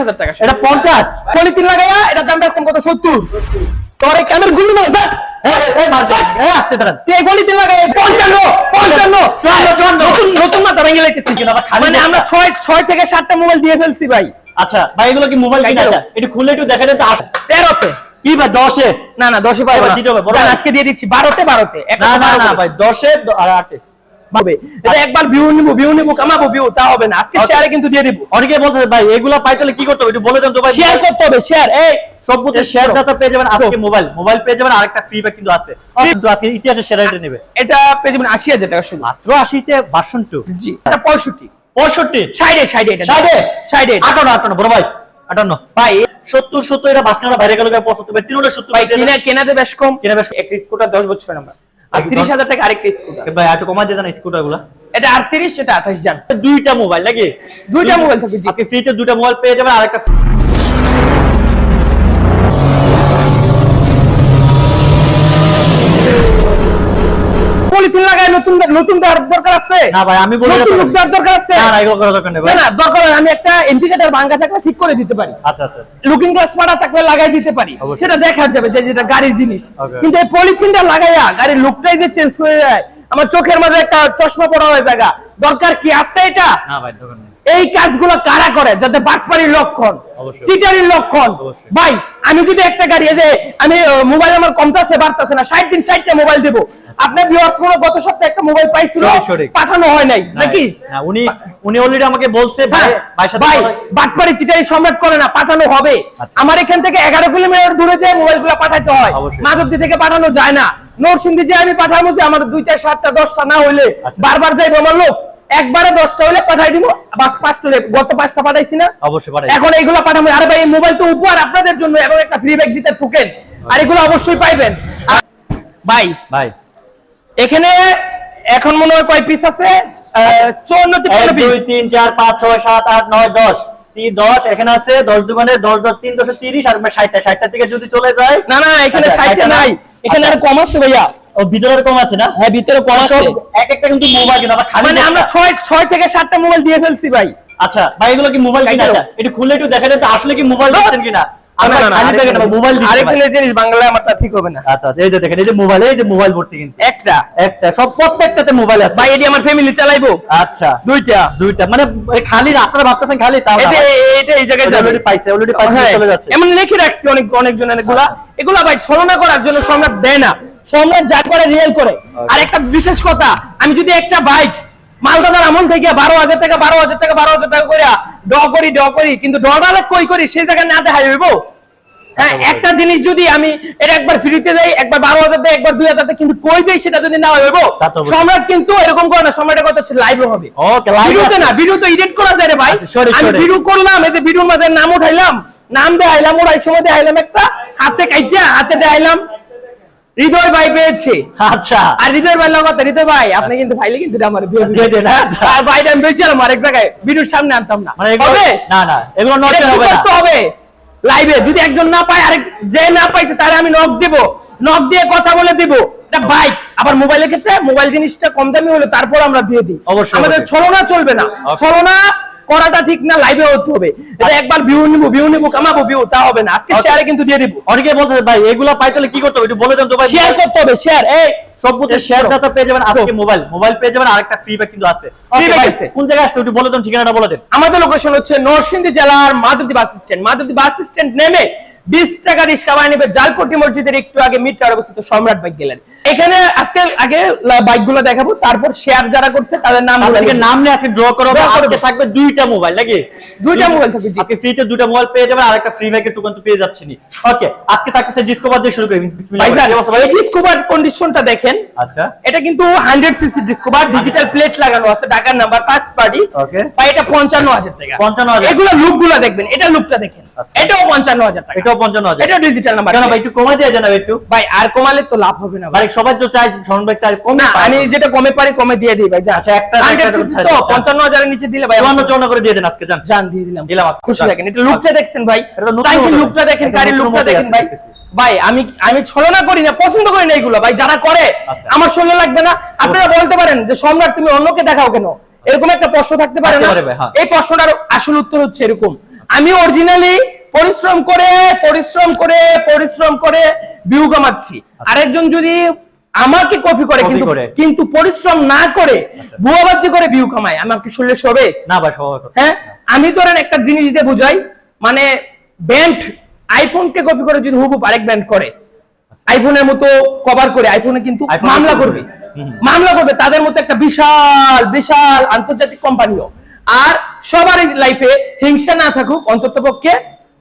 হাজার টাকা এটা পঞ্চাশ। পলিথিন লাগাইয়া এটা দাম রাখছেন কত? সত্তর। তোর খালি। আমরা ছয় থেকে সাতটা মোবাইল দিয়ে ফেলছি ভাই। আচ্ছা ভাই এগুলো কি মোবাইল কিনা? কাইটা আছে একটু দেখা যেত তেরোতে। কি ভাই দশে? না না দশে বড় আজকে দিয়ে দিচ্ছি। বারোতে বারোতে। না না ভাই দশে আর আটে। হবে এটা একবার ভিউ নিবো ভিউ নিবো কামাবো ভিউ তা হবে না। আজকে শেয়ারে কিন্তু দিয়ে দিব। অনেকে বলছে ভাই এগুলো পাইতে হলে কি করতে হবে? একটু বলে দেন তো ভাই। শেয়ার করতে হবে শেয়ার এই সব শেয়ার দাতা পেয়ে যাবেন আজকে মোবাইল মোবাইল পেয়ে যাবেন আরেকটা ফ্রি ব্যাগ কিন্তু আছে। কিন্তু আজকে ইতিহাসে সেরা রেটে নেবে। এটা পেয়ে যাবেন আশি হাজার টাকা শুধু। মাত্র আশিতে ভার্সন টু জি এটা পঁয়ষট্টি। পঁয়ষট্টি? সাইডে সাইডে এটা ষাটে? সাইডে আটান্ন আটান্ন বড় ভাই। আটান্ন। ভাই সত্তর সত্তর এটা বাসখানা বাইরে গেল পঁচাত্তর তিন সত্তর কেনাতে বেশ কম। কেনা বেশ একটা স্কুটার দশ বছর আমরা। আর একদম। তিরিশ হাজার টাকা আরেকটা স্কুটার ভাই এত যান স্কুটারগুলা? এটা আটত্রিশ সেটা আঠাশ জান। দুইটা মোবাইল নাকি? দুইটা মোবাইল থাকবে আজকে ফ্রিতে দুইটা মোবাইল পেয়ে যাবেন আরেকটা পলিথিন লাগায় নতুন নতুন দরকার আছে? না ভাই আমি বলি নতুন দরকার আছে? না না এগুলো করার দরকার নেই না ভাই। না দরকার আমি একটা ইন্ডিকেটর ভাঙা থাকলে ঠিক করে দিতে পারি। আচ্ছা আচ্ছা। লুকিং গ্লাস পাড়া থাকলে লাগাই দিতে পারি। সেটা দেখা যাবে যে যেটা গাড়ির জিনিস। কিন্তু এই পলিথিনটা লাগাইয়া গাড়ির লুকটাই যে চেঞ্জ হয়ে যায় আমার চোখের মাঝে একটা চশমা পড়া হয়ে জায়গা দরকার কি আছে এটা? না ভাই দরকার নেই। এই কাজগুলো কারা করে? যাতে বাটপাড়ির লক্ষণ চিটারির লক্ষণ। ভাই আমি যদি একটা গাড়ি যে আমি মোবাইল আমার কমতাছে বাড়তাছে না ষাট দিন ষাটটা মোবাইল দেবো। আপনার ভিউয়ার্স কোনো গত সপ্তাহে একটা মোবাইল পাইছিল। পাঠানো হয় নাই নাকি? উনি উনি অলরেডি আমাকে বলছে ভাই হ্যাঁ, ভাই সাথে ভাই বাটপাড়ি চিটারি সম্রাট করে না পাঠানো হবে। আচ্ছা। আমার এখান থেকে এগারো কিলোমিটার দূরে যে মোবাইলগুলো পাঠাতে হয়। মাধবদী থেকে পাঠানো যায় না। নরসিংদী যে আমি পাঠাবো যে আমার দুই চার সাতটা দশটা না হইলে আচ্ছা। বারবার যাইবো আমার লোক। একবারে দশটা হইলে পাঠাই দিব। পাঁচটা হলে গত পাঁচটা পাঠাইছি না। অবশ্যই পাঠাই এখন এইগুলো পাঠাবো। আরে ভাই মোবাইল তো উপহার আপনাদের জন্য। এবং একটা ফ্রি ব্যাগ জিতে টোকেন আর এগুলো অবশ্যই পাইবেন। ভাই ভাই। এখানে এখন মনে হয় কয় পিস আছে? তিপ্পান্ন দুই তিন চার পাঁচ ছয় সাত আট নয় দশ। দশ এখানে আছে দশ দোকানে দশ দশ তিন দশে তিরিশ আর ষাটটা। ষাটটা থেকে যদি চলে যায় না না এখানে আচ্ছা, ষাটটা নাই। এখানে আচ্ছা। আর কম আছে ভাইয়া। ও ভিতরে কম আছে না? হ্যাঁ ভিতরে কম আছে। এক একটা কিন্তু মোবাইল খালি মানে আমরা একটা। ছয় ছয় থেকে সাতটা মোবাইল দিয়ে ফেলছি ভাই। আচ্ছা ভাই এগুলো কি মোবাইল কিনা? আছে একটু খুললে একটু দেখা যাচ্ছে আসলে কি মোবাইল দিচ্ছেন কিনা? খালি আচ্ছা আচ্ছা আচ্ছা। মানে খালি আপনারা ভাবতেছেন খালি হ্যাঁ, এমন লিখে রাখছি অনেক অনেকজন এগুলা। এগুলা ভাই ছলনা করার জন্য সম্রাট দেয় না। সম্রাট যা করে রিয়েল করে। আর একটা বিশেষ কথা আমি যদি একটা বাইক মালদাদার আমল থেকে বারো হাজার টাকা বারো হাজার টাকা বারো হাজার টাকা করে ড করি ড করি কিন্তু ডলারে কই করি সেই জায়গায় না দেখা যাব হ্যাঁ একটা জিনিস যদি আমি এটা একবার ফ্রিতে একবার বারো হাজার দেয় একবার দুই হাজার কিন্তু কই দেই সেটা যদি না হইবো। সম্রাট কিন্তু এরকম করে না সম্রাটের কথা হচ্ছে লাইভে হবে। ওকে লাইভ ভিডিওতে না ভিডিও তো এডিট করা যায় রে ভাই। আচ্ছা, আমি ভিডিও করলাম এই যে ভিডিওর মধ্যে নাম উঠাইলাম নাম দেখাইলাম ওরাই সময় দেখাইলাম একটা হাতে কাইটা হাতে দেখাইলাম। হৃদয় ভাই পেয়েছে। আচ্ছা। আর হৃদয় ভাই কথা হৃদয় ভাই আপনি কিন্তু ভাইলে কিন্তু আমার বিয়ে দিয়ে দেন, আচ্ছা। আর ভাইটা আমি বেচালাম আরেক জায়গায় ভিডিওর সামনে আনতাম না। মানে হবে? না না এগুলো নষ্ট হবে না। হবে। লাইভে যদি একজন না পায় আরেক যে না পাইছে তারে আমি নক দিব। নক দিয়ে কথা বলে দিব। এটা বাইক আবার মোবাইলের ক্ষেত্রে মোবাইল জিনিসটা কম দামি হলে তারপর আমরা দিয়ে দিই। অবশ্যই, আমাদের। ছলনা চলবে না. ছলনা করাটা ঠিক না লাইভে হতে হবে। এটা একবার ভিউ নিব ভিউ নিব কামাবো ভিউ তা হবে না। আজকে শেয়ারে কিন্তু দিয়ে দিব। অনেকে বলছে ভাই এগুলো পাইতে হলে কি করতে হবে? একটু বলে দেন তো ভাই শেয়ার করতে হবে শেয়ার এই সব বুঝে Yes, শেয়ার দাতা পেয়ে যাবেন আজকে মোবাইল। মোবাইল পেয়ে যাবেন আরেকটা ফ্রি ব্যাগ কিন্তু আছে। কোন জায়গায় আসতে একটু বলে দেন ঠিকানাটা বলে দেন। আমাদের লোকেশন হচ্ছে নরসিংদী জেলার Madhabdi bus stand Madhabdi bus stand নেমে বিশ টাকা রিক্সা নেবে জালপট্টি মসজিদের একটু আগে মিড টাওয়ার অবস্থিত সম্রাট বাইক গ্যালারি এখানে আজকে আগে বাইকগুলো দেখাবো তারপর শেয়ার যারা করছে তাদের নাম নাম নিয়ে আজকে ড্র করা হবে। আজকে থাকবে দুইটা মোবাইল নাকি? দুইটা মোবাইল থাকবে, আজকে ফ্রিতে দুইটা মোবাইল পেয়ে যাবেন আর একটা ফ্রি ব্যাগের টোকেন তো পেয়ে যাচ্ছেন ওকে আজকে থাকতেছে ডিসকভার দিয়ে শুরু করি বিসমিল্লাহ ডিসকভার কন্ডিশনটা দেখেন। আচ্ছা। এটা কিন্তু hundred CC Discover digital plate লাগানো আছে ঢাকার নাম্বার ফার্স্ট পার্টি Okay. ভাই এটা পঞ্চান্ন হাজার টাকা। 55,000 এগুলো লুকগুলো দেখবেন এটা লুকটা দেখেন। আচ্ছা। এটাও পঞ্চান্ন হাজার টাকা। এটাও পঞ্চান্ন হাজার। এটা ডিজিটাল নাম্বার কেন ভাই একটু কমাই দিয়ে জানাবে একটু। ভাই আর কমালে তো লাভ হবে না ভাই সবাই তো চাই শরণ ভাই চাই কম আমি যেটা কমে পারি কমে দিয়ে দিই ভাই আচ্ছা, একটা- করে তো দিন। পঞ্চান্ন হাজারের নিচে দিলে ভাই চুয়ান্ন চুয়ান্ন করে দিয়ে দেন আজকে যান। জান দিয়ে দিলাম। দিলাম আজকে। খুশি। দেখেন এটা লুকটা দেখছেন ভাই। এটা নতুন লুকটা দেখেন নতুন লুকটা দেখেন ভাই। ভাই আমি আমি ছলনা করি না পছন্দ করি না এগুলো ভাই যারা করে আচ্ছা। আমার শরীরে লাগবে না। আপনারা বলতে পারেন যে সম্রাট তুমি অন্যকে দেখাও কেন? এরকম একটা প্রশ্ন থাকতে পারে না? হ্যাঁ। এই প্রশ্নটার আসল উত্তর হচ্ছে এরকম। আমি অরিজিনালি পরিশ্রম করে পরিশ্রম করে পরিশ্রম করে ভিউ কামাচ্ছি আরেকজন যদি আমাকে কপি করে কিন্তু কিন্তু পরিশ্রম না করে ভুয়াবাজি করে ভিউ কামায়। আমাকে শুনলে সবে না ভাই হ্যাঁ? আমি ধরেন একটা জিনিস দিয়ে বুঝাই মানে ব্যান্ড আইফোনকে কপি করে যদি হুবুব আরেক ব্যান্ড করে আইফোনের মতো কভার করে আইফোনে কিন্তু মামলা করবে। মামলা করবে তাদের মতো একটা বিশাল বিশাল আন্তর্জাতিক কোম্পানিও আর সবার লাইফে হিংসা না থাকুক অন্তত পক্ষে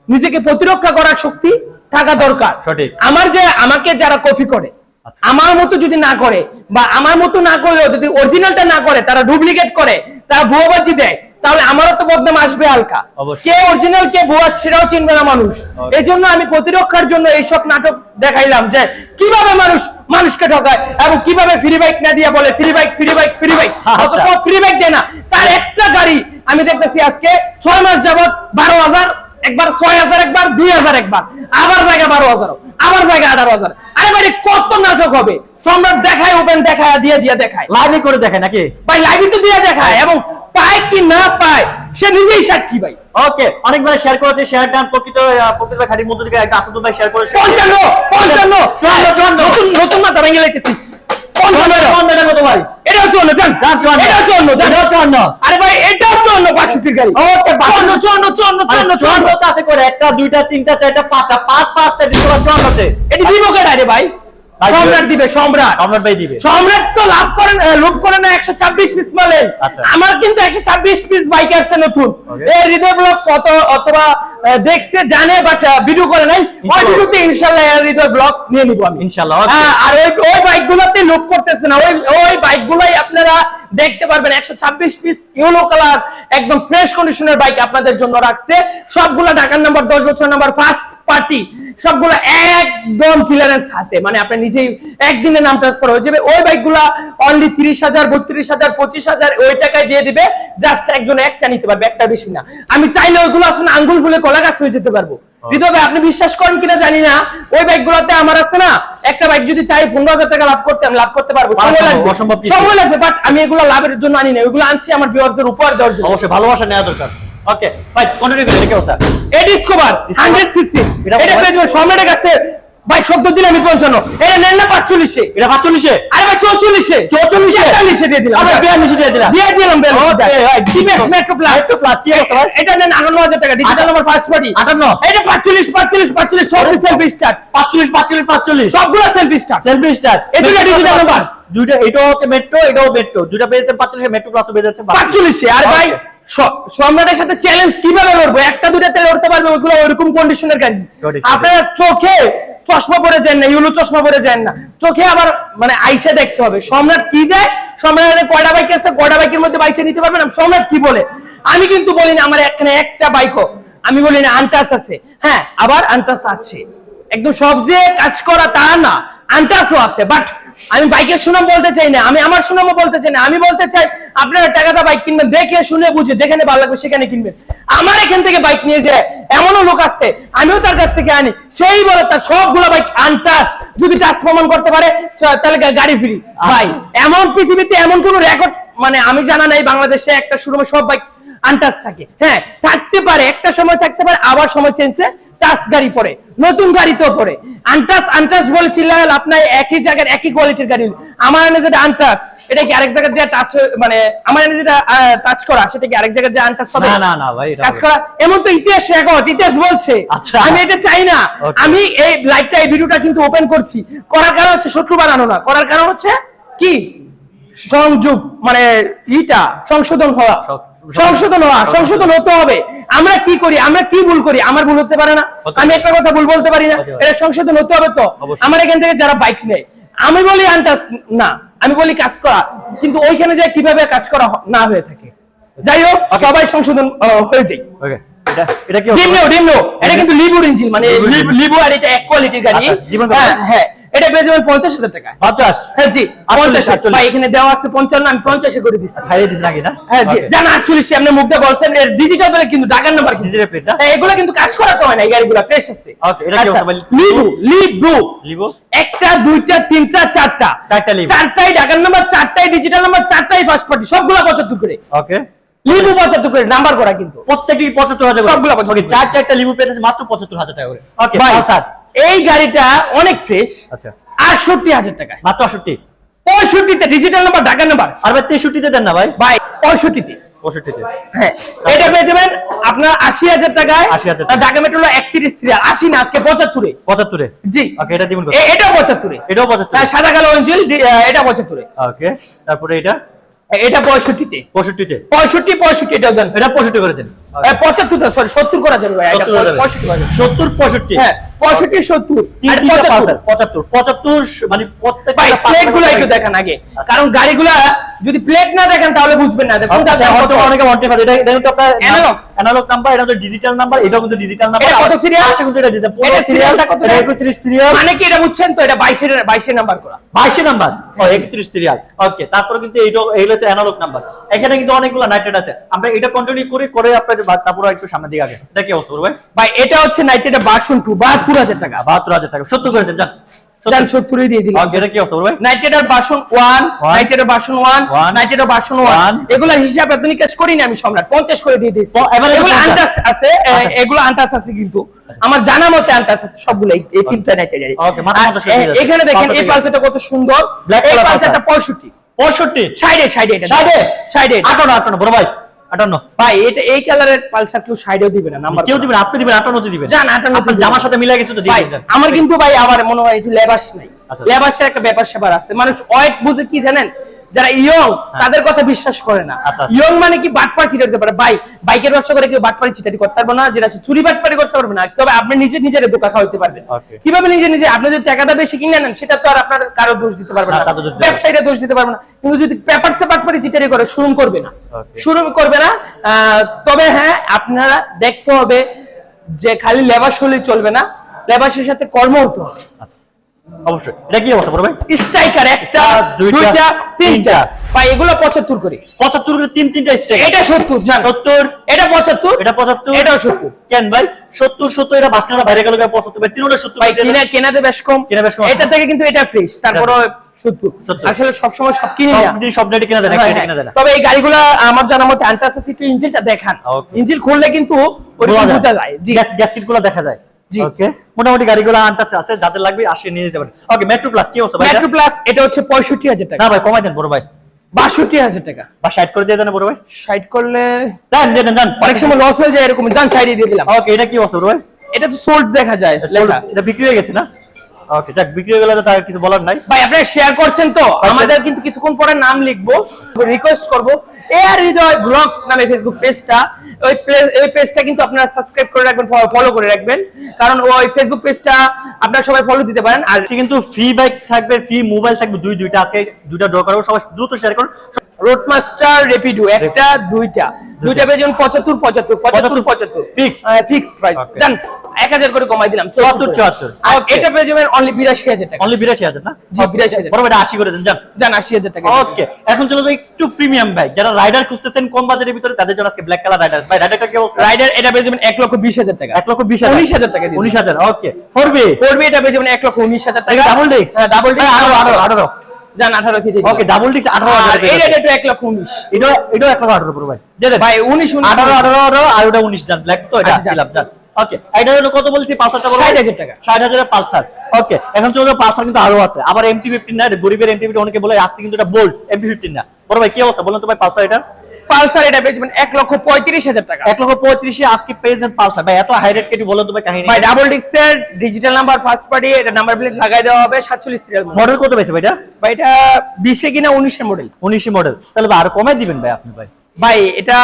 নিজেকে প্রতিরক্ষা করার শক্তি থাকা দরকার। সঠিক। আমার যে আমাকে যারা কপি করে আচ্ছা। আমার মতো যদি না করে বা আমার মতো না করলেও যদি অরিজিনালটা না করে তারা ডুপ্লিকেট করে তারা ভুয়াবাজি দেয় তাহলে আমারও তো বদনাম আসবে হালকা। কে অরিজিনাল কে ভুয়া সেটাও চিনবে না মানুষ। এই জন্য আমি প্রতিরক্ষার জন্য এইসব নাটক দেখাইলাম যে কীভাবে মানুষ মানুষকে ঠকায় এবং কীভাবে ফ্রি বাইক না দিয়ে বলে free bike free bike free bike আচ্ছা। ফ্রি বাইক দেয় না। তার একটা গাড়ি আমি দেখতেছি আজকে ছয় মাস যাবত বারো হাজার একবার ছয় হাজার একবার দুই হাজার একবার। আবার জায়গা বারো হাজার আবার জায়গা আঠারো হাজার। আরে কত নাটক হবে? সম্রাট দেখায় ওপেন দেখায় দিয়ে দিয়ে দেখায়। লাইভে করে দেখায় নাকি? ভাই লাইভে তো দিয়ে দেখায় এবং পায় কি না পায় সে নিজেই সাক্ষী ভাই। ওকে অনেকবার শেয়ার করেছে শেয়ার টান প্রকৃত প্রকৃত খাঁটির মধ্য থেকে একটা আসাদুল ভাই শেয়ার করেছে। পঞ্চান্ন পঞ্চান্ন চুয়ান্ন, চুয়ান্ন। নতুন নতুন মাথা ভেঙে লেগেছি একটা দুইটা তিনটা চারটা পাঁচটা পাঁচ পাঁচটা চুয়ান্নতে। এটি দিব কেডা রে ভাই, সম্রাট দিবে সম্রাট। সম্রাট ভাই দিবে। সম্রাট তো লাভ করেন লুট করে না একশো ছাব্বিশ পিস মালে আচ্ছা। আমার কিন্তু একশো ছাব্বিশ পিস বাইক আসছে নতুন. এই হৃদয় ব্লগ কত অথবা দেখছে জানে বাট ভিডিও করে নাই। ওই ইনশাল্লাহ। ভিডিওতে ইনশাল্লাহ এই হৃদয় ব্লগ নিয়ে নিবো আমি। হ্যাঁ, আর ওই ওই বাইক গুলোতে লুক করতেছে না। ওই ওই বাইক গুলাই আপনারা দেখতে পারবেন একশো ছাব্বিশ পিস ইউলো কালার একদম ফ্রেশ কন্ডিশনের বাইক আপনাদের জন্য রাখছে। সবগুলা ঢাকার নাম্বার দশ বছর নাম্বার ফার্স্ট পার্টি সবগুলো একদম ক্লিয়ারেন্স হাতে। মানে আপনি নিজেই একদিনে নাম ট্রান্সফার হয়ে যাবে। ওই বাইকগুলা অনলি তিরিশ হাজার বত্রিশ হাজার পঁচিশ হাজার ওই টাকায় দিয়ে দিবে। জাস্ট একজন একটা নিতে পারবে একটা বেশি না। আমি চাইলে ওইগুলো আপনার আঙ্গুল ফুলে কলা গাছ হয়ে যেতে পারব। হৃদয় আপনি বিশ্বাস করেন কিনা জানি না। ওই বাইকগুলোতে আমার আছে না একটা বাইক যদি চাই পনেরো হাজার টাকা লাভ করতে আমি লাভ করতে পারব। সময় লাগবে। সময় লাগবে বাট আমি এগুলো লাভের জন্য আনি না ওইগুলো আনছি আমার বিয়ারদের উপহার দেওয়ার জন্য। অবশ্যই ভালোবাসা নেওয়া দরকার। ওকে ভাই কন্টিনিউ করে রেখে স্যার এ ডিসকভার হান্ড্রেড সিসি এটা এটা সম্রাটের কাছে। ভাই শব্দ দিলে আমি পঞ্চান্ন। এটা নেন না পাঁচচল্লিশে। এটা পাঁচচল্লিশে? আরে ভাই চৌচল্লিশে। চৌচল্লিশে? তেতাল্লিশে দিয়ে দিলাম। বিয়াল্লিশে দিয়ে দিলাম। দিয়ে দিলাম মেট্রো প্লাস Metro Plus, কি অবস্থা ভাই? এটা নেন আটান্ন হাজার টাকা ডিজিটাল নাম্বার ফার্স্ট পার্টি আটান্ন? এটা পাঁচচল্লিশ পাঁচচল্লিশ পাঁচচল্লিশ সব সেলফি স্টার্ট পাঁচচল্লিশ পাঁচচল্লিশ পাঁচচল্লিশ। সবগুলো সেলফি স্টার্ট সেলফি স্টার এই দুইটা digital number। দুইটা এটাও হচ্ছে মেট্রো এটাও মেট্রো দুইটা পেয়ে যাচ্ছে পাঁচচল্লিশে মেট্রো প্লাস পেয়ে যাচ্ছে পাঁচচল্লিশে। আর ভাই সম্রাটের সাথে চ্যালেঞ্জ কীভাবে লড়বো? একটা দুটাতে লড়তে পারবে ওইগুলো ওইরকম কন্ডিশনের গাড়ি। আপনারা চোখে চশমা পরে যান না ইউলো চশমা পরে যান না। চোখে আবার মানে আইসে দেখতে হবে। সম্রাট কি দেয় সম্রাটের কয়টা বাইক আছে কয়টা বাইকের মধ্যে বাইকটা নিতে পারবেন সম্রাট কি বলে? আমি কিন্তু বলি না আমার এখানে একটা বাইকও আমি বলি না আনটাস আছে। হ্যাঁ আবার আনটাস আছে। একদম সব যে কাজ করা তা না আনটাসও আছে বাট আমি বাইকের সুনাম বলতে চাই না, আমি আমার সুনামও বলতে চাই না, আমি বলতে চাই আপনারা টাকাটা বাইক কিনবেন, দেখে শুনে বুঝে যেখানে ভালো লাগবে সেখানে কিনবেন। আমার এখান থেকে বাইক নিয়ে যায়, এমনও লোক আছে, আমিও তার কাছ থেকে আনি, সেই বলে তার সবগুলো বাইক আনটাচ যদি টাচ প্রমাণ করতে পারে তাহলে গাড়ি ফ্রি। ভাই, এমন পৃথিবীতে এমন কোন রেকর্ড মানে আমি জানা নাই, বাংলাদেশে একটা শোরুমে সব বাইক আনটাচ থাকে। হ্যাঁ থাকতে পারে, একটা সময় থাকতে পারে, আবার সময় চেঞ্জে টাচ গাড়ি পরে নতুন গাড়িতেও পরে। আনটাচ আনটাচ বলে চিল্লাল আপনার একই জায়গার একই কোয়ালিটির গাড়ি। আমার এনে যেটা আনটাচ এটা কি আরেক জায়গায় যে টাচ মানে আমার এনে যেটা টাচ করা সেটা কি আরেক জায়গায় যে আনটাচ হবে? না না না ভাই কাজ করা এমন তো ইতিহাস রেকর্ড ইতিহাস বলছে। আচ্ছা। আমি এটা চাই না। আমি এই লাইভটা এই ভিডিওটা কিন্তু ওপেন করছি। করার কারণ হচ্ছে শত্রু বানানো না। করার কারণ হচ্ছে কি? সংযোগ মানে ইটা সংশোধন হওয়া। সংশোধন হওয়া সংশোধন। হতে হবে। আমরা কি করি? আমরা কি ভুল করি? আমার ভুল হতে পারে না। আমি একটা কথা ভুল বলতে পারি না। এটা সংশোধন হতে হবে তো? আমার এখান থেকে যারা বাইক নেয় আমি বলি আনটাস না। আমি বলি কাজ করা। কিন্তু ওইখানে যে কীভাবে কাজ করা না হয়ে থাকে। যাই হোক সবাই সংশোধন হয়ে যায় ওকে এটা কি? ডিমনো ডিমনো এটা কিন্তু লিবুর ইঞ্জিন মানে লিব- আর এটা এক কোয়ালিটির গাড়ি। আচ্ছা? হ্যাঁ হ্যাঁ। এটা পেয়ে যাবেন পঞ্চাশ হাজার টাকা। পঞ্চাশ? হ্যাঁ জি পঞ্চাশ। ভাই এখানে দেওয়া আছে পঞ্চান্ন আমি পঞ্চাশে করে দিচ্ছি। ছাড়িয়ে দিস নাকি না হ্যাঁ জি. জান আটচল্লিশ আপনি মুখটা বলছেন এর ডিজিটাল বলে কিন্তু ঢাকার নাম্বার Digital plate না? এগুলো কিন্তু কাজ করাতে হয় না এই গাড়িগুলো ফ্রেশ আছে। Okay, এটা কি অবস্থা লিবু? লিবু একটা দুইটা তিনটা চারটা। চারটা লিবু। চারটাই ঢাকার নাম্বার চারটাই ডিজিটাল নাম্বার চারটাই ফার্স্ট পার্টি সবগুলো পঁচাত্তর করে। ওকে লিবু পঁচাত্তর করে নাম্বার করা কিন্তু। প্রত্যেকটি পঁচাত্তর হাজার সবগুলো 75 চার চারটা লিবু পেয়েছে মাত্র পঁচাত্তর হাজার টাকা করে। ওকে পালসার এই গাড়িটা অনেক ফ্রেশ আচ্ছা। আটষট্টি হাজার টাকা মাত্র আটষট্টি? পঁয়ষট্টিতে ডিজিটাল নাম্বার ঢাকা নাম্বার আর ভাই তেষট্টিতে দেন না ভাই। ভাই পঁয়ষট্টিতে। পঁয়ষট্টিতে। হ্যাঁ এটা পেয়ে যাবেন আপনার আশি হাজার টাকায়। 80,000 টাকা। ঢাকা মেট্রো একত্রিশ সিরিয়াল আশি না আজকে পঁচাত্তরে। পঁচাত্তরে? জি। ওকে এটা দিবেন কত? এ- এটাও পঁচাত্তরে। এটাও পঁচাত্তর। হ্যাঁ, সাদা কালো অঞ্চল এটা পঁচাত্তরে। ওকে তারপরে এটা? এটা পঁয়ষট্টিতে। পঁয়ষট্টিতে। পঁয়ষট্টি পঁয়ষট্টি এটা দেন এটা পঁয়ষট্টি করে দেন। পঁচাত্তর সরি সত্তর করা যাবে ভাই সত্তর। পঁয়ষট্টি হ্যাঁ পঁয়ষট্টি সত্তর। তিন আর তিনটা 75 পালসার পঁচাত্তর। পঁচাত্তর মানে ভাই প্লেটগুলো একটু আগে। কারণ যদি প্লেট না দেখেন তাহলে বুঝবেন না। হয়তো আচ্ছা, অনেকে এটা আপনার অ্যানালগ অ্যানালগ নাম্বার এটা ডিজিটাল নাম্বার এটা কিন্তু ডিজিটাল নাম্বার এটা কত সিরিয়াল আছে কিন্তু এটা ডিজিটাল পুরো সিরিয়ালটা কত 31 সিরিয়াল মানে কি এটা বুঝছেন তো? এটা 22 এর 22 এর নাম্বার করা। 22 এর নাম্বার ও 31 সিরিয়াল ওকে তারপর কিন্তু এইটা হচ্ছে অ্যানালগ নাম্বার এখানে কিন্তু অনেকগুলো নাইট্রেট আছে। আমরা এটা কন্টিনিউ করে করে আপনাদের তারপর একটু সামনে দিকে আগে। এটা কি অবস্থা ভাই ভাই এটা হচ্ছে নাইট্রেটের 62 72000 টাকা। 72000 টাকা। 70000 জান এগুলো আন্টাস আছে কিন্তু। আমার জানা মতে আন্টাস আছে সবগুলো এখানে দেখেন এই পালসাটা কত সুন্দর। এই পালসাটা 65 65 সাইডে সাইডে সাইডে? সাইডে 58 58 বড় ভাই। 58 ভাই এটা এই কালারের পালসার কেউ সাইডেও দিবে না নাম্বার কেউ দিবেন আপনি দিবেন 58 দিবেন। যান, 58 আপনার জামার সাথে মিলে গেছে তো যান। আমার কিন্তু ভাই আবার মনে হয় একটু লেবাস নাই। আচ্ছা। লেবাসের একটা ব্যাপার স্যাপার আছে। মানুষ ওয়েট বুঝে কি জানেন? যারা ইয়ং তাদের কথা বিশ্বাস করে না। আচ্ছা। ইয়ং মানে কি বাটপার চিটাতে পারে। ভাই বাইকের ব্যবসা করে কেউ বাটপারি চিটারি করতে পারবে না যেটা চুরি বাটপারি করতে পারবে না। তবে আপনি নিজে নিজের দোকা খাওয়াতে পারবেন। কীভাবে নিজে নিজে? আপনি যদি টাকাটা বেশি কিনে নেন সেটা তো আর আপনার কারও দোষ দিতে পারবে না, না দোষ দিতে পারবে না। ব্যবসায়ীরা দোষ দিতে পারবে না। কিন্তু যদি পেপার সে বাটপারি চিটারি করে শুরু করবে না। শুরু করবে না। আহ, তবে হ্যাঁ আপনারা দেখতে হবে যে খালি লেবাস হলেই চলবে না। লেবাসের সাথে কর্ম হতে হবে। আচ্ছা। অবশ্যই। এটা কি অবস্থা বড় ভাই স্ট্রাইকার একটা দুইটা, তিনটা। ভাই এগুলো পঁচাত্তর করে। 75 করে তিন তিনটা এটা সত্তর জান। 70 এটা পঁচাত্তর। এটা 75 এটাও সত্তর। কেন ভাই? 70 70 এটা বাসখানা বাইরে গেল 75 ভাই তিনটা 70 ভাই কিনা কেনাতে বেশ কম। কেনা বেশ কম। এটা থেকে কিন্তু এটা ফ্রেশ তারপরে সত্তর। আসলে সবসময় সব কিনি সব যায় না হ্যাঁ, হ্যাঁ। কিনা যায় তবে এই গাড়িগুলো আমার জানা মতে আন্টাসেস একটু ইঞ্জিনটা দেখান। ইঞ্জিন খুললে কিন্তু বোঝা যায়। জি। গ্যাসকিটগুলো দেখা যায়। ওকে মোটামুটি গাড়িগুলো আনতাছে আছে যাদের লাগবে আসে নিয়ে যেতে পারেন। ওকে মেট্রো প্লাস কি হচ্ছে ভাই মেট্রো প্লাস এটা হচ্ছে পঁয়ষট্টি হাজার টাকা। না ভাই কমাই দেন বড় ভাই। বাষট্টি হাজার টাকা। বা সাইড করে দিয়ে দেন বড় ভাই। সাইড করলে দেন দেন দেন অনেক সময় লস হয়ে যায় এরকম যান সাইডে দিয়ে দিলাম। ওকে এটা কি হচ্ছে বড় ভাই? এটা তো সোল্ড দেখা যায় এটা বিক্রি হয়ে গেছে না? ওকে যাক বিক্রি হয়ে গেলে তো তার কিছু বলার নাই। ভাই আপনারা শেয়ার করছেন তো? আমাদের কিন্তু কিছুক্ষণ পরে নাম লিখব। রিকোয়েস্ট করব। এআর হৃদয় ব্লগস নামে ফেসবুক পেজটা ওই ওই পেজটা কিন্তু আপনারা সাবস্ক্রাইব করে রাখবেন ফলো করে রাখবেন। কারণ ওই ফেসবুক পেজটা আপনারা সবাই ফলো দিতে পারেন। আর আজকে কিন্তু ফ্রি বাইক থাকবে ফ্রি মোবাইল থাকবে দুই দুইটা আজকে দুইটা ড্র করব সবাই দ্রুত শেয়ার করুন। রোডমাস্টার রেপিডো একটা দুইটা। দুইটা। পেয়ে পঁচাত্তর পঁচাত্তর পঁচাত্তর পঁচাত্তর। Fixed? Fixed price. ডান এক হাজার করে কমাই দিলাম। চুয়াত্তর, চুয়াত্তর। আর এটা পেয়ে যাবেন অনলি বিরাশি হাজার টাকা। অনলি বিরাশি হাজার না? জি, 82,000 বড় ভাই এটা আশি করে দেন যান জান আশি হাজার টাকা। ওকে এখন চলো একটু প্রিমিয়াম বাইক যারা রাইডার খুঁজতেছেন কম বাজেটের ভিতরে তাদের জন্য আজকে ব্ল্যাক কালার রাইডার ভাই রাইডারটা কি অবস্থা? রাইডার এটা পেয়ে যাবেন এক লক্ষ বিশ হাজার টাকা। এক লক্ষ বিশ হাজার। উনিশ হাজার টাকা উনিশ হাজার ওকে ফোরবি ফোর বি এটা পেয়ে যাবেন এক লক্ষ উনিশ হাজার টাকা। ডাবল ডিস্ক ডাবল ডিস্ক আরও আরও আরও। জান আঠারো কেজি ওকে ডাবল ডিস্ক আঠারো আর হাজার এই রেট এক লক্ষ উনিশ। এটা এটা 1 লক্ষ আঠারো পুরো ভাই। ভাই উনিশ উনিশ আঠারো আঠারো আঠারো আর ওটা উনিশ জান। ব্ল্যাক তো এটা আচ্ছা, যান। দিলাম জান। ওকে এটা হলো কত বলছি? পালসারটা বলো। ষাট হাজার টাকা। ষাট হাজারের পালসার। ওকে এখন চলো পালসার কিন্তু আরও আছে। আবার এমটি ফিফটিন না গরিবের এমটি ফিফটিন অনেকে বলে আসছে কিন্তু এটা বোল্ট এমটি ফিফটিন না। বড় ভাই কি অবস্থা? বলুন তো ভাই পালসার এটা? পালসার এটা যাবেন এক লক্ষ পঁয়ত্রিশ হাজার টাকা। এক লক্ষ পঁয়ত্রিশে আজকে পেয়েছেন পালসার। ভাই এত হাই রেট কেটে বলুন তো ভাই কাহিনী। ভাই ডাবল ডিস্কের ডিজিটাল নাম্বার ফার্স্ট পার্টি এটা নাম্বার প্লেট লাগাই দেওয়া হবে সাতচল্লিশ সিরিয়াল মডেল কত পেয়েছে ভাই এটা? ভাই এটা বিশে কিনা উনিশের মডেল উনিশে মডেল তাহলে আরও কমাই দিবেন ভাই আপনি ভাই। ভাই এটা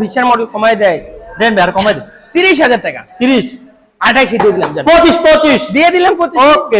বিশের মডেল কমায় দেয়। দেন ভাই আরও কমাই দিন। তিরিশ হাজার টাকা। তিরিশ? আঠাইশে দিয়ে দিলাম পঁচিশ পঁচিশ। দিয়ে দিলাম পঁচিশ। ওকে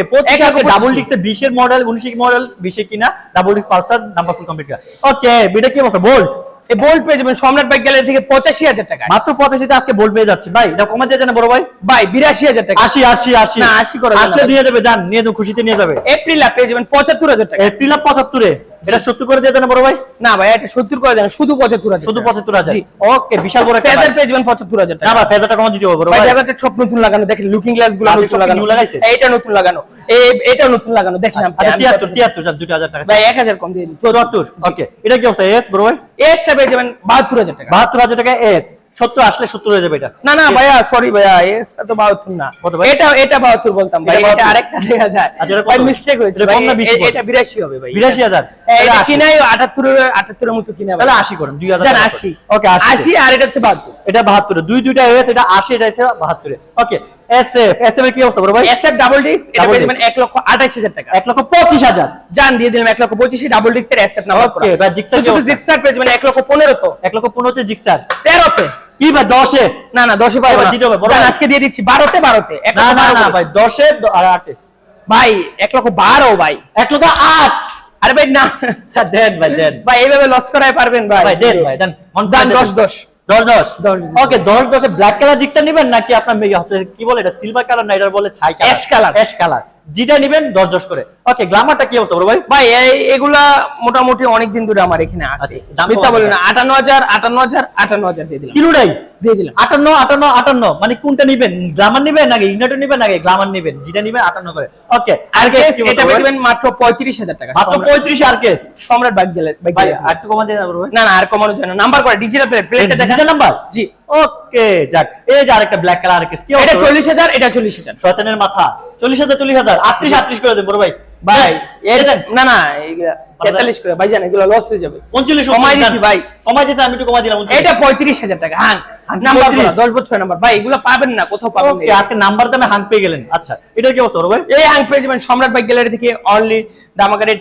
ডাবল পঁচিশ। বিশের মডেল উনিশে মডেল বিশে কিনা double disc Pulsar number full complete okay beta কি অবস্থা? বোল্ট এই বোল্ট পেয়ে যাবেন সম্রাট বাইক গ্যালারি থেকে পঁচাশি হাজার টাকা। মাত্র পঁচাশিতে আজকে বোল্ট পেয়ে যাচ্ছে। ভাই এটা কমাতে দিয়ে না বড় ভাই? ভাই বিরাশি হাজার টাকা। আশি আশি আশি। না, আশি করে আসলে নিয়ে যাবে যান নিয়ে যাবে খুশিতে নিয়ে যাবে। এপ্রিল পেয়ে যাবেন পঁচাত্তর হাজার টাকা। এপ্রিল পঁচাত্তরে। এটা সত্তর করে দিয়ে জানা বড় ভাই? না ভাই এটা সত্তর করে দেন শুধু পঁচাত্তর হাজার শুধু টাকা। পঁচাত্তর হাজার? জি। ওকে বিশাল বড় একটা ফেজার। পেয়ে যাবেন পঁচাত্তর হাজার না ভাই ফেজারটা কম দিতে হবে বড় ভাই জায়গাটা সব নতুন লাগানো দেখেন লুকিং গ্লাসগুলো আচ্ছা, নতুন লাগানো। লাগাইছে? এইটা নতুন লাগানো এই এটা নতুন লাগানো দেখেন আপনি আচ্ছা আমি তিয়াত্তর কত- তিয়াত্তর যান দুটো হাজার টাকা। ভাই এক হাজার কম দিয়ে দিন। চুয়াত্তর ওকে এটা কি অবস্থা এস বড় ভাই? এসটা পেয়ে যাবেন বাহাত্তর হাজার টাকা। বাহাত্তর হাজার টাকা এস সত্তর আসলে সত্তর হয়ে যাবে এটা। না না ভাইয়া সরি ভাইয়া এটা তো বাহাত্তর না। এটা এটা বাহাত্তর বলতাম ভাই এটা এটা 72 আরেকটা দেখা যায়। আচ্ছা, ভাই মিস্টেক হয়েছে এটা বিরাশি হবে ভাই। বিরাশি হাজার। কিনাই আটাত্তর আটাত্তরের মতো কিনা। তাহলে আশি করেন দুই হাজার আশি। ওকে আশি। আশি আর এটা হচ্ছে বাহাত্তর। এটা বাহাত্তর। দুই দুইটা হয়েছে এটা আশি এটা হচ্ছে বাহাত্তরে। Okay S F S F এর কি অবস্থা বড় ভাই? এসএফ ডাবল ডিস্ক এটা পেয়ে। যাবেন এক লক্ষ আঠাশ হাজার টাকা। এক লক্ষ পঁচিশ হাজার। জান দিয়ে দিলাম এক লক্ষ পঁচিশে ডাবল ডিস্কের এসএফ নাম্বার ওকে বা জিক্সার কি অবস্থা? জিক্সার পেয়ে যাবেন এক লক্ষ পনেরো তো। এক লক্ষ পনেরো হচ্ছে জিক্সার তেরোতে কি ভাই দশে? না না দশে পারব এবার দিতে হবে, বড় আজকে দিয়ে দিচ্ছি বারোতে বারোতে। এক না না বারো না ভাই দশে দ- আর আটে। ভাই এক লক্ষ বারো ভাই। এক লক্ষ আট। আরে ভাই না। দেন ভাই দেন। ভাই এইভাবে লস করাই পারবেন ভাই। ভাই দেন ভাই দেন। মন দান। করে দশ দশ দশ। ওকে ব্ল্যাক কালার জিক্সার নিবেন নাকি আপনার মেয়ে হচ্ছে কি বলে এটা সিলভার কালার না এটা বলে ছাই colour Ash colour ash colour যেটা নিবেন দশ দশ করে। ওকে গ্লামারটা কি অবস্থা বড় ভাই? ভাই এগুলা মোটামুটি অনেক দিন ধরে আমার এখানে আছে। আচ্ছা, মিথ্যা বলি না আটান্ন হাজার আটান্ন হাজার আটান্ন হাজার দিয়ে দিলাম। কিলোটাই দিয়ে? দিলাম। আটান্ন আটান্ন আটান্ন মানে কোনটা নিবেন? গ্লামার নিবেন নাকি নিবেন নাকি গ্লামার নিবেন? যেটা নিবেন আটান্ন করে। ওকে আর এটা? যাবেন মাত্র পঁয়ত্রিশ হাজার টাকা। মাত্র সম্রাট- পঁয়ত্রিশ আর কেস সম্রাট বাইক গেলে ভাই আর দিয়ে না বড় ভাই? না না আর কমানো যায় না। নাম্বার করে ডিজিটাল প্লেট প্লেটটা দেখা নাম্বার জি। ওকে যাক। এই যে আরেকটা ব্ল্যাক কালার আর কেস কি এটা অবস্থা বড় ভাই? চল্লিশ হাজার এটা চল্লিশ হাজার। শয়তানের মাথা। চল্লিশ হাজার চল্লিশ হাজার। আটত্রিশ আটত্রিশ করে দেন বড় ভাই। ভাই না না তেতাল্লিশ করে ভাই জান এগুলো লস হয়ে যাবে। পঞ্চল্লিশ কমাই দিচ্ছি ভাই। কমাই আমি একটু কমাই দিলাম এটা পঁয়ত্রিশ হাজার টাকা হাং। হাং নাম্বার দশ বছর নাম্বার ভাই এগুলো পাবেন না কোথাও পাবেন আজকে নাম্বার দামে হাং পেয়ে গেলেন। আচ্ছা এটা কি অবস্থা ভাই? এই হাং পেয়ে যাবেন সম্রাট বাইক গ্যালারি থেকে অনলি দামাকারে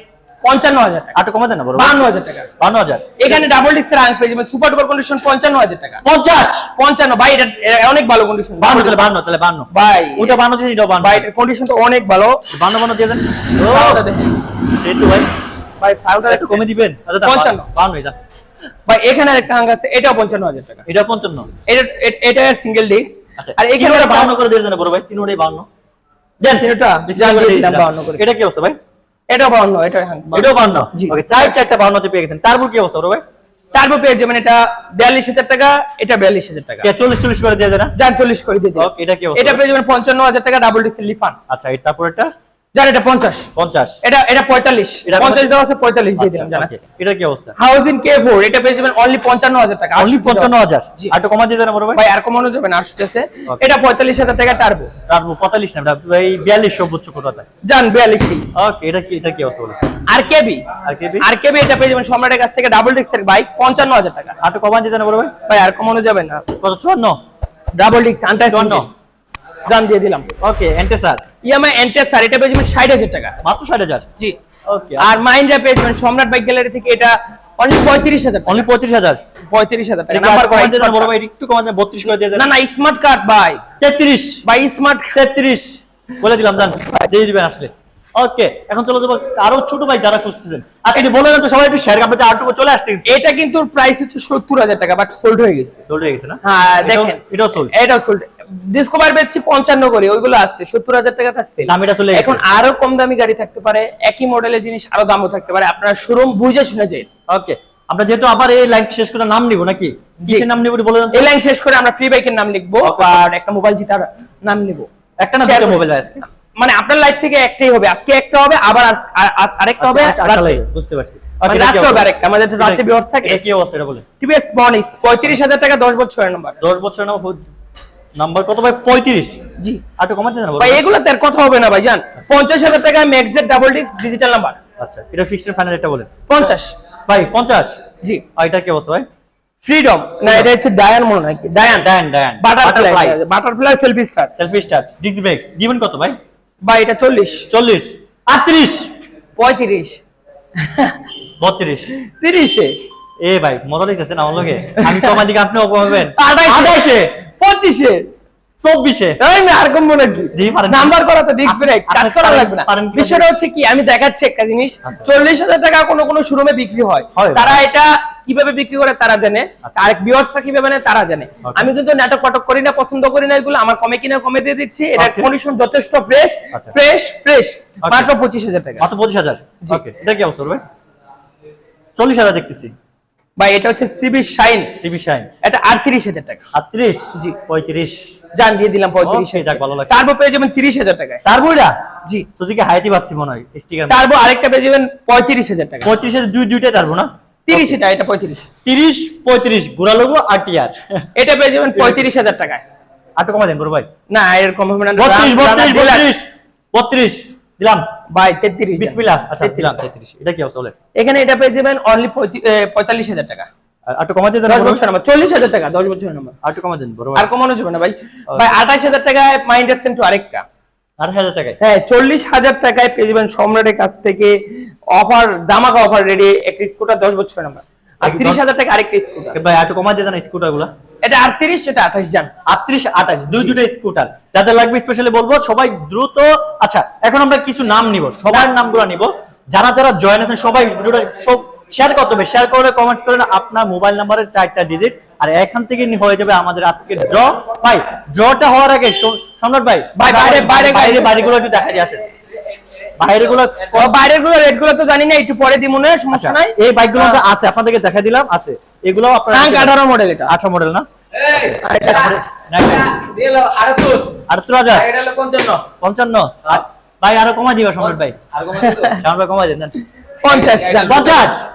পঞ্চান্ন হাজার টাকা। আটটু কমা না বান্ন হাজার টাকা। বান্ন হাজার। এখানে ডাবল ডিস্কের হাং পেয়ে যাবেন সুপার ডুপার কন্ডিশন পঞ্চান্ন হাজার টাকা। পঞ্চাশ? পঞ্চান্ন ভাই এটা এটা অনেক ভালো কন্ডিশন বান্ন তাহলে বান্ন তাহলে বান্ন। ভাই ওটা বান্ন দিয়ে এটাও বান্ন। ভাই এটার কন্ডিশন তো অনেক ভালো। বান্ন বান্ন দিয়ে দেন। ভাই। ভাই একটু কমে দিবেন। আচ্ছা পঞ্চান্ন। বান্ন এটা ভাই এখানে একটা হাং আছে এটাও পঞ্চান্ন হাজার টাকা। এটা পঞ্চান্ন। এটা এটা সিঙ্গেল ডিস্ক আচ্ছা আর এখানে বান্ন করে দিয়ে দেন বড় ভাই। তিন বান্ন। দেন। তিনটা বেশি করে দিয়ে দিয়ে দিলাম দিলাম। 52 করে। এটা কি অবস্থা ভাই? এটাও বাউন্ন এটা এটা এটাও বান্ন ওকে চার চারটা বান্নতে পেয়ে গেছেন। তারপর কি অবস্থা ভাই তারপর পেয়ে যাবেন এটা বিয়াল্লিশ হাজার টাকা এটা বিয়াল্লিশ হাজার টাকা। কে চল্লিশ চল্লিশ করে দিয়ে দেন চল্লিশ করে দিয়ে দিন। ওকে, এটা কি অবস্থা? এটা পেয়ে যাবেন পঞ্চান্ন হাজার টাকা ডাবল ডিস্ক লিফান আচ্ছা এটা তারপর এটা? যান এটা পঞ্চাশ। পঞ্চাশ। এটা এটা পঁয়তাল্লিশ। এটা পঞ্চাশ দেওয়া আছে পঁয়তাল্লিশ দিয়ে দিলাম আচ্ছা, জানা okay, এটা কি অবস্থা? হাউজিং কে ফোর এটা পেয়ে যাবেন অনলি পঞ্চান্ন হাজার টাকা। অনলি পঞ্চান্ন হাজার? জি। আর একটু কমা দিয়ে দেন বড় ভাই। ভাই আর কমানো যাবে না আসতেছে। Okay. এটা পঁয়তাল্লিশ হাজার টাকা টার্বো রাখব পঁয়তাল্লিশ না এটা এই বিয়াল্লিশ সর্বোচ্চ কোটাতে যান বিয়াল্লিশ ওকে এটা কি এটা কি অবস্থা আর কেবি? আর কি বি? আর কেবি এটা পেয়ে যাবেন সম্রাটের কাছ থেকে ডাবল ডিস্কের বাইক পঞ্চান্ন হাজার টাকা। আর একটু কমা দিয়ে দেন বড় ভাই। ভাই আর কমানো যাবে না। কত চুয়ান্ন? ডাবল ডিস্ক আনটাই চুয়ান্ন। দাম দিয়ে দিলাম। ওকে এন্টে স্যার ইএমআই এন্টেস এটা পেয়ে যাবেন ষাট হাজার টাকা মাত্র ষাট হাজার? জি। ওকে আর মাইন্ডা পেয়ে যাবেন সম্রাট বাইক গ্যালারি থেকে এটা অনলি পঁয়ত্রিশ হাজার অনলি পঁয়ত্রিশ হাজার? পঁয়ত্রিশ হাজার নাম্বার বড় ভাই একটু বত্রিশ করে দিয়ে না না স্মার্ট কার্ড ভাই। তেত্রিশ। ভাই স্মার্ট তেত্রিশ। বলে দিলাম জান। দিয়ে দিবেন আসলে। ওকে এখন চলো যাব আরও ছোট ভাই যারা খুঁজতেছেন। আচ্ছা এটি বলে দেন তো সবাই একটু শেয়ার কাপড়ে আটটুকু চলে আসছে। এটা কিন্তু প্রাইস হচ্ছে সত্তর হাজার টাকা বাট সোল্ড হয়ে গেছে। সোল্ড হয়ে গেছে না? হ্যাঁ দেখেন। এটাও সোল্ড এটাও সোল্ড ডিসকভার বেচছি পঞ্চান্ন করে ওইগুলো আসছে সত্তর হাজার টাকাটা সেল দামিটা চলে এখন আরও কম দামি গাড়ি থাকতে পারে একই মডেলের জিনিস আরও দামও থাকতে পারে। আপনারা শোরুম বুঝে শুনে যাই ওকে আমরা যেহেতু আবার এই লাইন শেষ করে নাম নিব নাকি? কিসের নাম নিব বলে এই লাইন শেষ করে আমরা ফ্রি বাইকের নাম লিখব আর একটা মোবাইল জিতার নাম নিব। একটা না দুটো মোবাইল আছে মানে আপনার লাইফ থেকে একটাই হবে আজকে একটা হবে আবার আরেকটা হবে আচ্ছা, আচ্ছা, বুঝতে পারছি। মানে রাত্রে হবে আরেকটা আমাদের রাত্রে থাকে। কি অবস্থা এটা বলে টিভিএস পঁয়ত্রিশ হাজার টাকা দশ বছরের নাম্বার দশ বছর নাম নাম্বার কত ভাই? পঁয়ত্রিশ। জি। আর কমাতে দেন ভাই এগুলোতে আর কথা হবে না ভাই জান। পঞ্চাশ হাজার টাকা ম্যাক্সের ডাবল ডিস্ক ডিজিটাল নাম্বার আচ্ছা এটা ফিক্সড ফাইনাল এটা বলেন। পঞ্চাশ। ভাই পঞ্চাশ? জি। আর এটা কি অবস্থা ভাই? ফ্রিডম না এটা হচ্ছে ডায়ান মনে হয় ডায়ান ডায়ান ডায়ান butterfly butterfly selfie star selfie start disc brake দিবেন কত ভাই? বা এটা চল্লিশ। চল্লিশ। আটত্রিশ। পঁয়ত্রিশ। বত্রিশ। তিরিশে। এ ভাই মজা লাগতেছে না আমার লগে? আমি কমার দিকে আপনিও কমাবেন আঠাইশে। আঠাইশে। পঁচিশে। চব্বিশে। এই না আর কম কি জি, পারেন। নাম্বার করা তো ব্রেক কাজ করা লাগবে না। বিষয়টা হচ্ছে কি আমি দেখাচ্ছি একটা জিনিস। আচ্ছা। চল্লিশ হাজার টাকা কোনো কোনো শোরুমে বিক্রি হয়। তারা এটা কীভাবে বিক্রি করে তারা জানে। আচ্ছা। আর কীভাবে মানে তারা জানে। আমি কিন্তু নাটক পাটক করি না পছন্দ করি না এগুলো আমার কমে কিনে কমে দিয়ে দিচ্ছি। এটা. কন্ডিশন যথেষ্ট ফ্রেশ। Fresh fresh. মাত্র পঁচিশ হাজার টাকা। মাত্র পঁচিশ হাজার? এটা কি অবস্থা চল্লিশ হাজার দেখতেছি। ভাই এটা হচ্ছে সিবি শাইন সিবি শাইন এটা আটত্রিশ হাজার টাকা। আটত্রিশ? জি। পঁয়ত্রিশ। জান দিয়ে দিলাম পঁয়ত্রিশ Okay, যাক, ভালো লাগছে। তারপর পেয়ে যাবেন তিরিশ হাজার টাকায়। তার জি। সুজুকি হাইতি ভাবছি মনে হয় স্টিকার তারপর আরেকটা পেয়ে যাবেন পঁয়ত্রিশ হাজার টাকা। পঁয়ত্রিশ হাজার দুই দুইটাই তারবো না? তিরিশ এটা এটা পঁয়ত্রিশ। তিরিশ পঁয়ত্রিশ ঘোরা লোগো আর টিয়ার এটা পেয়ে যাবেন পঁয়ত্রিশ হাজার টাকায়। আর তো কমা দেন বড় ভাই। না এরকম হবে না। বত্রিশ রান- বত্রিশ রানার dealer। বত্রিশ। বত্রিশ। দিলাম ভাই তেত্রিশ বিসমিল্লাহ আচ্ছা দিলাম তেত্রিশ এটা কি চলে এখানে এটা পেয়ে যাবেন অনলি পঁয়তাল্লিশ হাজার টাকা। আর কমাতে বড় ভাই। বছর নাম্বার চল্লিশ হাজার টাকা দশ বছরের নাম্বার আর কমা দেন বড় আর কমানো যাবে না ভাই। ভাই আঠাশ হাজার টাকায় মাইন্ড সেন্টু আরেকটা। আট হাজার টাকায়? হ্যাঁ চল্লিশ হাজার টাকায় পেয়ে যাবেন সম্রাটের কাছ থেকে অফার দামাকা অফার রেডি একটা স্কুটার দশ বছরের নাম্বার আর একদম। তিরিশ হাজার টাকা আরেকটা স্কুটার ভাই আর একটু কমা দিয়ে দেন স্কুটারগুলা। এটা আটত্রিশ এটা দুই দুটো স্কুটার। যাদের লাগবে স্পেশালি বলব সবাই দ্রুত আচ্ছা এখন আমরা কিছু নাম নিব সবার নামগুলো নিব। যারা যারা জয়েন আছেন সবাই ভিডিওটা সব শেয়ার করতে হবে শেয়ার করে কমেন্টস করেন আপনার মোবাইল নাম্বারের চারটা ডিজিট আর এখান থেকে হয়ে যাবে আমাদের আজকের ড্র ভাই ড্রটা হওয়ার আগে সম্রাট ভাই ভাই, বাইরে- বাইরে- বাইরে বাড়িগুলো একটু দেখা দিয়ে আসেন। বাইরে গুলো ও, গুলো তো জানি না একটু পরে দিব না আচ্ছা সমস্যা নাই? এই বাইকগুলো আছে আপনাদেরকে দেখা দিলাম আছে। এগুলো আপনারা মডেল এটা। আঠারো মডেল না? আর এটা আটাত্তর পঞ্চান্ন। ভাই আরও কমা দিবা সম্রাট ভাই। সম্রাট ভাই কমা দেন।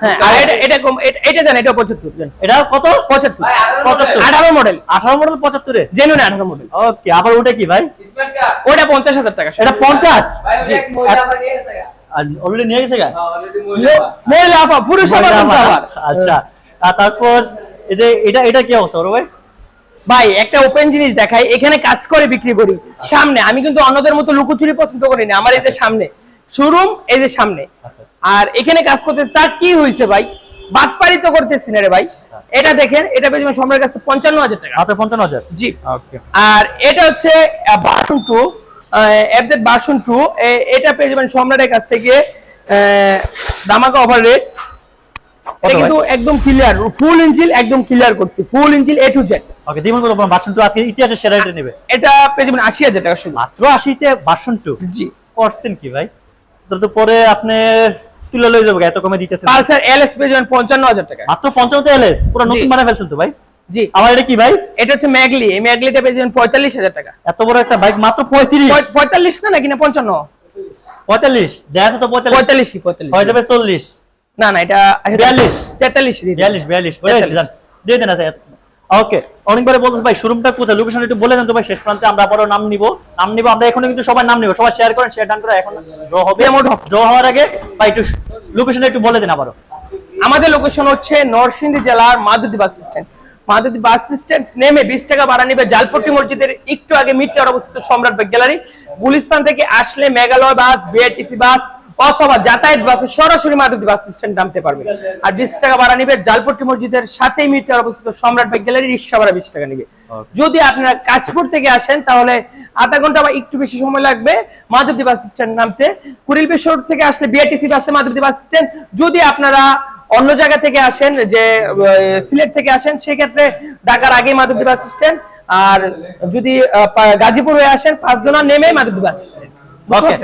হ্যাঁ আর এটা এটা কম- এটা- এটা জান এটা পঁচাত্তর জান। এটা কত? পঁচাত্তর। পঁচাত্তর। আঠারো মডেল? আঠারো মডেল জেনুইন মডেল। ওকে আবার ওটা কি ভাই? ওটা পঞ্চাশ হাজার টাকা। এটা পঞ্চাশ? অলরেডি নিয়ে গেছে গা। মহিলা আপা পুরুষ আবার আচ্ছা। আর তারপর এই যে এটা এটা কি অবস্থা ভাই? ভাই একটা ওপেন জিনিস দেখাই এখানে কাজ করে বিক্রি করি। সামনে আমি কিন্তু অন্যদের মতো লুকোচুরি পছন্দ করি না আমার এই যে সামনে। শোরুম এই যে সামনে। আর এখানে কাজ করতে তার কি হয়েছে ভাই? বাটপারি তো করতেছি না রে ভাই। এটা দেখেন এটা পেয়েছেন সম্রাটের কাছে পঞ্চান্ন হাজার টাকা। হাতে পঞ্চান্ন হাজার? জি। ওকে। আর এটা হচ্ছে বাসন টু এফজেড বাসন টু এটা পেয়ে যাবেন সম্রাটের কাছ থেকে দামাকা ওভার রেট কিন্তু একদম ক্লিয়ার ফুল ইঞ্জিল একদম ক্লিয়ার করছি full engine A to Z ওকে দিমন বলব টু আজকে ইতিহাসের সেরা নেবে। এটা পেয়ে যাবেন আশি হাজার টাকা শুধু। মাত্র আশিতে বাসন টু জি। করছেন কি ভাই? তো তো পরে আপনি তুলে লয়ে যাব এত কমে পালসার এলএস পেয়ে যাবেন পঞ্চান্ন হাজার টাকা। মাত্র পঞ্চান্ন এলএস পুরো নতুন। বানায় ফেলছেন তো ভাই? জি। আমার এটা কি ভাই? এটা হচ্ছে ম্যাগলি এই ম্যাগলিটা পেয়ে যাবেন পঁয়তাল্লিশ হাজার টাকা। এত বড় একটা বাইক মাত্র পঁয়ত্রিশ। পঁয়- পঁয়তাল্লিশ না নাকি না পঞ্চান্ন? পঁয়তাল্লিশ। দেখা তো পঁয়তাল্লিশ। পঁয়তাল্লিশ পঁয়তাল্লিশ। হয়ে যাবে চল্লিশ। না না এটা বিয়াল্লিশ। তেতাল্লিশ দিয়ে দিন। বিয়াল্লিশ বিয়াল্লিশ। বলে তেতাল্লিশ। দিলাম দিয়ে দেন আচ্ছা। ওকে। অনেকবারে বলতেছে ভাই শোরুমটা কোথায়? লোকেশন একটু বলে দেন তো ভাই শেষ প্রান্তে আমরা আবারও নাম নিব। নাম নিব আমরা এখনও কিন্তু সবাই নাম নিব। সবাই শেয়ার করেন শেয়ার ডান করে এখন ড্র হবে। ড্র হওয়ার আগে ভাই একটু লোকেশন একটু বলে দেন আবারও। আমাদের লোকেশন হচ্ছে নরসিংদী জেলার মাধুদি বাস স্ট্যান্ড মাধুদি বাস স্ট্যান্ড নেমে বিশ টাকা ভাড়া নিবে জালপট্টি মসজিদের একটু আগে মিটটার অবস্থিত সম্রাট গ্যালারি। গুলিস্তান থেকে আসলে মেঘালয় বাস বিআরটিসি বাস অথবা যাতায়াত বাসে সরাসরি মাধুদি বাস স্ট্যান্ড নামতে পারবে। আর বিশ টাকা ভাড়া নিবে জালপট্টি মসজিদের সাথেই মিটটার অবস্থিত সম্রাট বেগ গ্যালারি রিক্সা ভাড়া বিশ টাকা নিবে। যদি আপনারা কাশপুর থেকে আসেন তাহলে আধা ঘণ্টা বা একটু বেশি সময় লাগবে মাধবদী বাস স্ট্যান্ড নামতে। কুড়িল বেশর থেকে আসলে বিআরটিসি বাসে মাধবদী বাস স্ট্যান্ড যদি আপনারা অন্য জায়গা থেকে আসেন যে সিলেট থেকে আসেন সেক্ষেত্রে ঢাকার আগে মাধবদী বাস স্ট্যান্ড আর যদি গাজীপুর হয়ে আসেন পাঁচজনা নেমে মাধবদী বাস স্ট্যান্ড ওকে